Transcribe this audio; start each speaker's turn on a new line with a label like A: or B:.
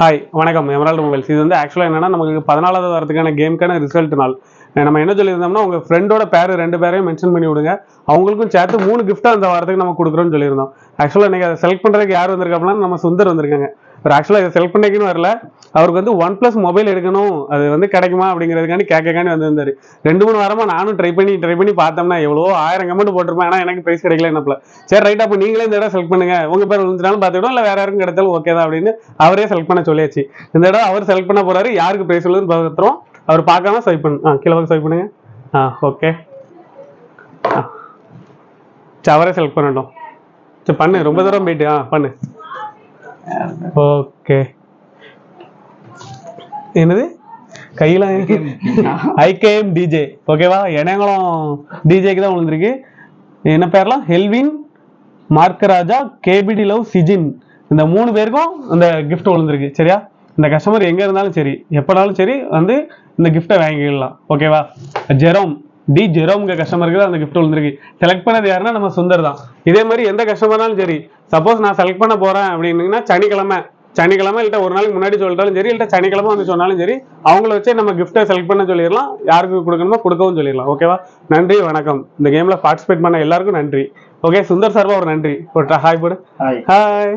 A: Hi வணக்கம். Emerald mobiles இது வந்து ஆக்சுவலாக என்னன்னா நமக்கு பதினாலாவது வாரத்துக்கான கேமுக்கான ரிசல்ட் நாள். நம்ம என்ன சொல்லியிருந்தோம்னா உங்கள் ஃப்ரெண்டோட பேர் ரெண்டு பேரையும் மென்ஷன் பண்ணி விடுங்க. அவங்களுக்கும் சேர்த்து மூணு கிஃப்ட்டாக அந்த வாரத்துக்கு நம்ம கொடுக்குறோம்னு சொல்லியிருந்தோம். ஆக்சுவலாக இன்னைக்கு அதை செலக்ட் பண்ணுறதுக்கு யார் வந்திருக்காங்கன்னா நம்ம சுந்தர் வந்திருக்காங்க. அவர் ஆக்சுவலாக இதை செலக்ட் பண்ணிக்கணும் வரல. அவருக்கு வந்து ஒன் ப்ளஸ் மொபைல் எடுக்கணும். அது வந்து கிடைக்குமா அப்படிங்கிறதுக்காண்டி கேட்கக்காண்டி வந்திருந்தாரு. ரெண்டு மூணு வாரமாக நானும் ட்ரை பண்ணி ட்ரை பண்ணி பார்த்தோம்னா எவ்வளோ ஆயிரம் கமெண்ட் போட்டிருப்பேன். ஆனால் எனக்கு ப்ரைஸ் கிடைக்கல என்னப்பல. சரி ரைட் அப்போ நீங்களே இந்த இடம் செலக்ட் பண்ணுங்க. உங்கள் பேர் விழுந்துட்டாலும் பார்த்துக்கிடும் இல்லை வேற யாருக்கும் கிடைச்சாலும் ஓகே தான் அப்படின்னு அவரே செலக்ட் பண்ண சொல்லியாச்சு. இந்த இடம் அவர் செலக்ட் பண்ண போறாரு. யாருக்கு ப்ரைஸ் உள்ளதுன்னு பார்த்துறோம் அவர் பார்க்காம ஸ்வைப் பண்ணு. ஆ கீழே ஸ்வைப் பண்ணுங்க. ஆ ஓகே சரி அவரே செலக்ட் பண்ணட்டும். சரி பண்ணு. ரொம்ப தூரம் போயிட்டு ஆ பண்ணு. ஓகே என்னது? கையில ஐகேஎம் டிஜே ஓகேவா இணையங்களும் டிஜேக்கு தான் விழுந்திருக்கு. என்ன பேர்லாம்? Helvin Markaraja KBD love Sijin. இந்த மூணு பேருக்கும் இந்த gift விழுந்திருக்கு சரியா? இந்த கஸ்டமர் எங்க இருந்தாலும் சரி எப்பனாலும் சரி வந்து இந்த கிஃப்ட்டை வாங்கிக்கலாம் ஓகேவா ஜெரோம். டி ஜெரோம்ங்க கஸ்டமருக்கு அந்த gift விழுந்திருக்கு. செலக்ட் பண்ணது யாருன்னா நம்ம சுந்தர் தான். இதே மாதிரி எந்த கஸ்டமர்னாலும் சரி சப்போஸ் நான் செலக்ட் பண்ண போறேன் அப்படின்னீங்கன்னா சனிக்கிழமை சனிக்கிழமை இல்ல ஒரு நாளைக்கு முன்னாடி சொல்லிட்டாலும் சரி இல்ல சனிக்கிழமை வந்து சொன்னாலும் சரி அவங்கள வச்சே நம்ம கிஃப்ட்டை செலக்ட் பண்ண சொல்லிடலாம். யாருக்கு கொடுக்கணுமோ கொடுக்கவும் சொல்லிடலாம். ஓகேவா நன்றி வணக்கம். இந்த கேம்ல பார்ட்டிசிபேட் பண்ண எல்லாருக்கும் நன்றி. ஓகே சுந்தர் சார்பா ஒரு நன்றி. ஒரு ஹாய் போடு. ஹாய்